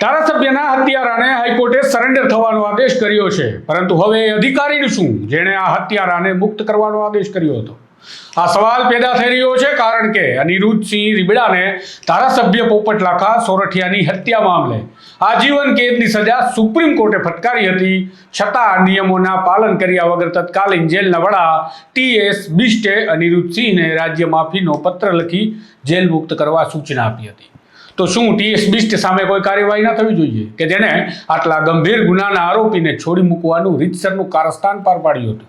ધારાસભ્યના હત્યારાને હાઈકોર્ટે સરેન્ડર થવાનો આદેશ કર્યો છે. પરંતુ હવે એ અધિકારીનું શું? જેણે આ હત્યારાને મુક્ત કરવાનો આદેશ કર્યો હતો. આ સવાલ પેદા થઈ રહ્યો છે કારણ કે અનિરુદ્ધસિંહ રીબડાને ધારાસભ્ય પોપટલાખા સોરઠિયાની હત્યા મામલે આજીવન કેદની સજા સુપ્રીમ કોર્ટે ફટકારી હતી. છતાં નિયમોના પાલન કર્યા વગર તત્કાલીન જેલના વડા ટી એસ બિસ્ટે અનિરુદ્ધસિંહને રાજ્ય માફીનો પત્ર લખી જેલ મુક્ત કરવા સૂચના આપી હતી. તો શું ટીએસબીસ્ટ સામે કોઈ કાર્યવાહી ન થવી જોઈએ? કે જેણે આટલા ગંભીર ગુનાના આરોપીને છોડી મૂકવાનું રીતસરનું કારસ્તાન પાર પાડ્યું હતું.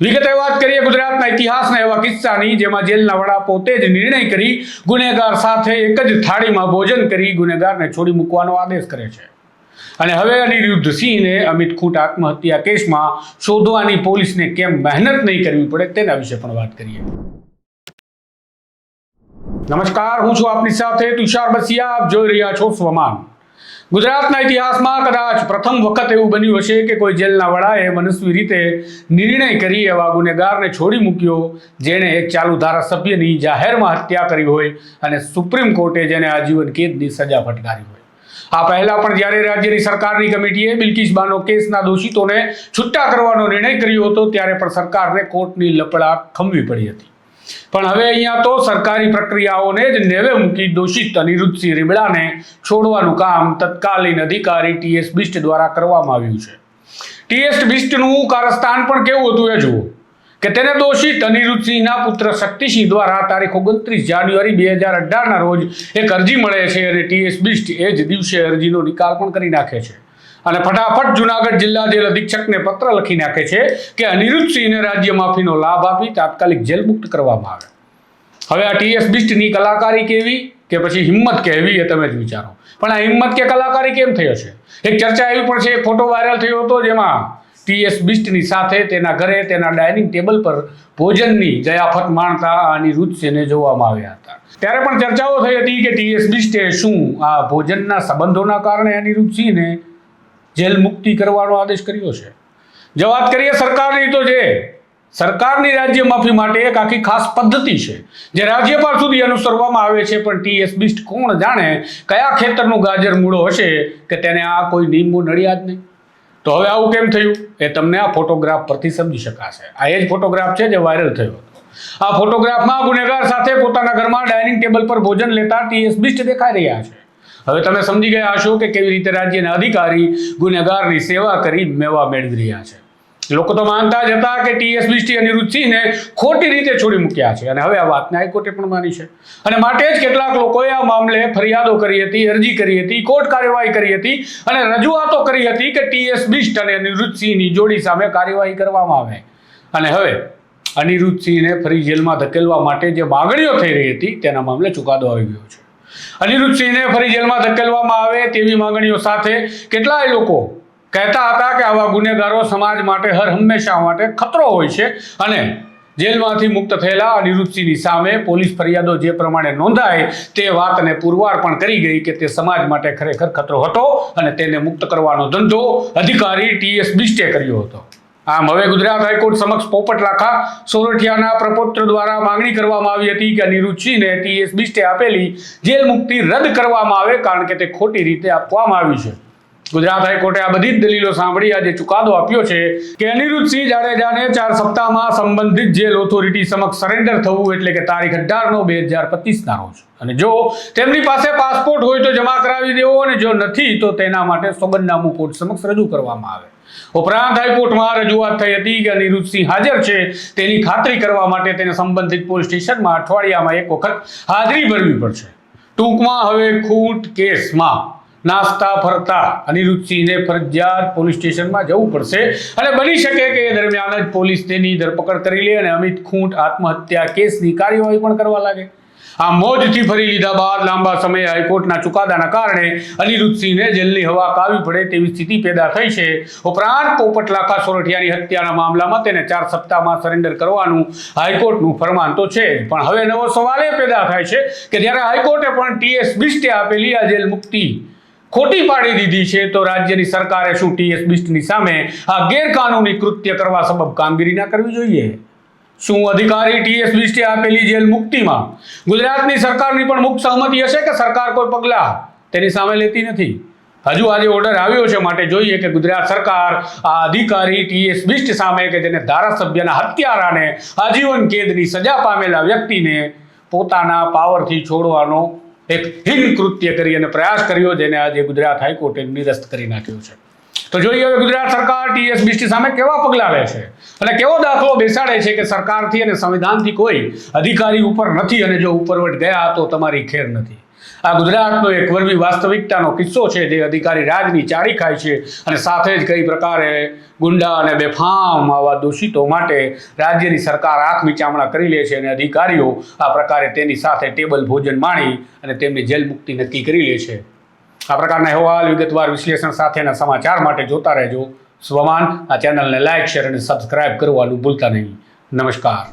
વિગતે વાત કરીએ ગુજરાતના ઇતિહાસના એવા કિસ્સાની, જેમાં જેલના વડા પોતે જ નિર્ણય કરી ગુનેગાર સાથે એક જ થાળીમાં ભોજન કરી ગુનેગારને છોડી મૂકવાનો આદેશ કરે છે. અને હવે અનિરુદ્ધ સિંહને અમિત ખૂટ આત્મહત્યા કેસમાં શોધવાની પોલીસને કેમ મહેનત નહીં કરવી પડે તેના વિશે પણ વાત કરીએ. નમસ્કાર, હું છું આપની સાથે તુષાર બસિયા. આપ જોઈ રહ્યા છો સ્વમાન. ગુજરાતના ઇતિહાસમાં કદાચ પ્રથમ વખત એવું બન્યું હશે કે કોઈ જેલના વડાએ મનસ્વી રીતે નિર્ણય કરી એવા ગુનેગારને છોડી મૂક્યો, જેણે એક ચાલુ ધારાસભ્યની જાહેરમાં હત્યા કરી હોય અને સુપ્રીમ કોર્ટે જેને આજીવન કેદની સજા ફટકારી હોય. આ પહેલા પણ જ્યારે રાજ્યની સરકારની કમિટીએ બિલ્કિસ બાનો કેસના દોષિતોને છૂટા કરવાનો નિર્ણય કર્યો હતો, ત્યારે પણ સરકારને કોર્ટની લપડા ખમવી પડી હતી. પણ હવે અહીંયા તો સરકારી પ્રક્રિયાઓને જ નેવે મૂકી દોષિત અનિરુદ્ધસિંહ રીબડાને છોડવાનું કામ તત્કાલીન અધિકારી ટીએસ બિસ્ટ દ્વારા કરવામાં આવ્યું છે. ટીએસ બિસ્ટનું કારસ્તાન પણ કેવું હતું એ જુઓ. કે તેને દોષિત અનિરુદ્ધસિંહના પુત્ર શક્તિસિંહ દ્વારા તારીખ ઓગણત્રીસ જાન્યુઆરી બે હજાર અઢારના રોજ એક અરજી મળે છે અને ટીએસ બિસ્ટ એ જ દિવસે અરજીનો નિકાલ પણ કરી નાખે છે. અને ફટાફટ જુનાગઢ જિલ્લા જેલ અધિક્ષકને પત્ર લખી નાખે છે કે અનિરુદ્ધસિંહને રાજ્ય માફીનો લાભ આપી તાત્કાલિક જેલ મુક્ત કરવામાં આવે. હવે આ ટીએસ બિસ્ટની કલાકારી કેવી કે પછી હિંમત કેવી એ તમે જ વિચારો. પણ આ હિંમત કે કલાકારી કેમ થઈ હશે એક ચર્ચા એવી પણ છે, એક ફોટો વાયરલ થયો હતો જેમાં ટીએસ બિસ્ટની સાથે તેના ઘરે તેના ડાઇનિંગ ટેબલ પર ભોજનની જયાફત માણતા અનિરુદ્ધસિંહને જોવામાં આવ્યા હતા. ત્યારે પણ ચર્ચાઓ થઈ હતી કે ટીએસ બિસ્ટે શું આ ભોજનના સંબંધોના કારણે અનિરુદ્ધસિંહને જેલ મુક્તિ કરવાનો આદેશ કર્યો છે. જે વાત કરીએ સરકારની તો જે સરકારની રાજ્ય માફી માટે એક આખી ખાસ પદ્ધતિ છે. જે રાજ્યપાલ સુધી અનુસરવામાં આવે છે, પણ ટીએસ બિસ્ટ કોણ જાણે કયા ખેતરનું ગાજર મૂળો હશે કે તેને આ કોઈ નિયમો નડ્યા જ નહીં? તો હવે આવું કેમ થયું? એ તમને આ ફોટોગ્રાફ પરથી સમજી શકાશે. આ એ જ ફોટોગ્રાફ છે જે વાયરલ થયો હતો. આ ફોટોગ્રાફમાં ગુનેગાર સાથે પોતાના ઘરમાં ડાઇનિંગ ટેબલ પર ભોજન લેતા ટીએસ બિસ્ટ દેખાઈ રહ્યા છે. હવે તમે સમજી ગયા હશો કે કેવી રીતે રાજ્યના અધિકારી, ગુનેગારની સેવા કરી મેવા મેળવી રહ્યા છે. લોકો તો માનતા જ હતા કે ટીએસ બિસ્ટી અનિરુદ્ધસિંહને ખોટી રીતે છોડી મૂક્યા છે. અને હવે આ વાતને હાઈકોર્ટે પણ માની છે. અને માટે જ કેટલાક લોકોએ આ મામલે ફરિયાદો કરી હતી, અરજી કરી હતી, કોર્ટ કાર્યવાહી કરી હતી અને રજૂઆતો કરી હતી કે ટીએસ બિસ્ટ અને અનિરુદ્ધસિંહની જોડી સામે કાર્યવાહી કરવામાં આવે. અને હવે અનિરુદ્ધસિંહને ફરી જેલમાં ધકેલવા માટે જે માગણીઓ થઈ રહી હતી તેના મામલે ચુકાદો આવી ગયો છે. અનિરુદ્ધસિંહને ફરી જેલમાં ધકેલવામાં આવે તેવી માંગણીઓ સાથે કેટલાય લોકો કહેતા હતા કે આવા ગુનેગારો સમાજ માટે હર હંમેશા માટે ખતરો હોય છે અને જેલમાંથી મુક્ત થયેલા અનિરુદ્ધસિંહની સામે પોલીસ ફરિયાદો જે પ્રમાણે નોંધાય તે વાતને પુરવાર પણ કરી ગઈ કે તે સમાજ માટે ખરેખર ખતરો હતો અને તેને મુક્ત કરવાનો ધંધો અધિકારી ટીએસ બિસ્ટે કર્યો હતો. આમ હવે ગુજરાત હાઈકોર્ટ સમક્ષ પોપટ લાખા સોરઠિયાના પ્રપોત્ર દ્વારા માંગણી કરવામાં આવી હતી કે અનિરુચિને ટીએસ બિસ્ટે આપેલી જેલ મુક્તિ રદ કરવામાં આવે કારણ કે તે ખોટી રીતે આપવામાં આવી છે. ગુજરાત હાઈકોર્ટે આ બધી જ દલીલો સાંભળી આજે ચુકાદો આપ્યો છે કે અનિરુદ્ધસિંહ જાડેજાને ચાર સપ્તાહમાં સંબંધિત જેલ ઓથોરિટી સમક્ષ સરેન્ડર થવું એટલે કે તારીખ અઢાર નો બે હજાર પચીસના રોજ. અને જો તેમની પાસે પાસપોર્ટ હોય તો જમા કરાવી દેવો અને જો નથી તો તેના માટે સોગંદનામું કોર્ટ સમક્ષ રજૂ કરવામાં આવે. ઉપરાંત હાઈકોર્ટમાં રજૂઆત થઈ હતી કે અનિરુદ્ધસિંહ હાજર છે તેની ખાતરી કરવા માટે તેને સંબંધિત પોલીસ સ્ટેશનમાં અઠવાડિયામાં એક વખત હાજરી ભરવી પડશે. ટૂંકમાં હવે ખૂટ કેસમાં નાસ્તા ફરતા અનિરુદ્ધસિંહને ફરજિયાત પોલીસ સ્ટેશનમાં જવું પડશે અને બની શકે કે એ દરમિયાન જ પોલીસ તેની ધરપકડ કરી લે અને અમિત ખૂંટ આત્મહત્યા કેસની કાર્યવાહી પણ કરવા લાગે. આ મોજથી ફરી લીધા બાદ લાંબા સમયે હાઈકોર્ટના ચુકાદાના કારણે અનિરુદ્ધસિંહને જેલની હવા કાવી પડે તેવી સ્થિતિ પેદા થઈ છે ઉપરાંત પોપટ લાખા સોરઠિયાની હત્યાના મામલામાં તેને ચાર સપ્તાહમાં સરેન્ડર કરવાનું હાઈકોર્ટનું ફરમાન તો છે. પણ હવે નવો સવાલ એ પેદા થાય છે કે જ્યારે હાઈકોર્ટે પણ ટીએસ બિસ્ટે આપેલી આ જેલ મુક્તિ ખોટી પાડી દીધી છે, તો રાજ્યની સરકારે શું ટીએસ બિસ્ટની સામે આ ગેરકાનૂની કૃત્ય કરવા સબબ કામગીરી ના કરવી જોઈએ શું અધિકારી ટીએસ બિસ્ટે આપેલી જેલ મુક્તિમાં? ગુજરાતની સરકારની પણ મુક્ત સહમતિ હશે કે સરકાર કોઈ પગલાં તેની સામે લેતી નથી? હજુ આજે ઓર્ડર આવ્યો છે માટે જોઈએ કે ગુજરાત સરકાર આ અધિકારી ટીએસ બિસ્ટ સામે કે જેને ધારાસભ્યના હત્યારાને આજીવન કેદની સજા પામેલા વ્યક્તિને પોતાના પાવરથી છોડવાનો એક હિન કૃત્ય કરી અને પ્રયાસ કર્યો જેને આજે ગુજરાત હાઈકોર્ટે નિરસ્ત કરી નાખ્યો છે. તો જોઈએ હવે ગુજરાત સરકાર ટીએસબીસી સામે કેવા પગલાં લે છે? અને કેવો દાખલો બેસાડે છે કે સરકારથી અને સંવિધાનથી કોઈ અધિકારી ઉપર નથી અને જો ઉપરવટ ગયા તો તમારી ખેર નથી? આ ગુજરાતનો એક વર્ગી વાસ્તવિકતાનો કિસ્સો છે જે અધિકારી રાજની ચારી ખાય છે અને સાથે જ કઈ પ્રકારે ગુંડા અને બેફામ આવા દોષિતો માટે રાજ્યની સરકાર આંખ મીચામણા કરી લે છે અને અધિકારીઓ આ પ્રકારે તેની સાથે ટેબલ ભોજન માણી અને તેમની જેલ મુક્તિ નક્કી કરી લે છે. આ પ્રકારના અહેવાલ, વિગતવાર વિશ્લેષણ સાથેના સમાચાર માટે જોતા રહેજો. સ્વમાન, આ ચેનલને લાઇક શેર અને સબસ્ક્રાઇબ કરવાનું ભૂલતા નહીં. નમસ્કાર.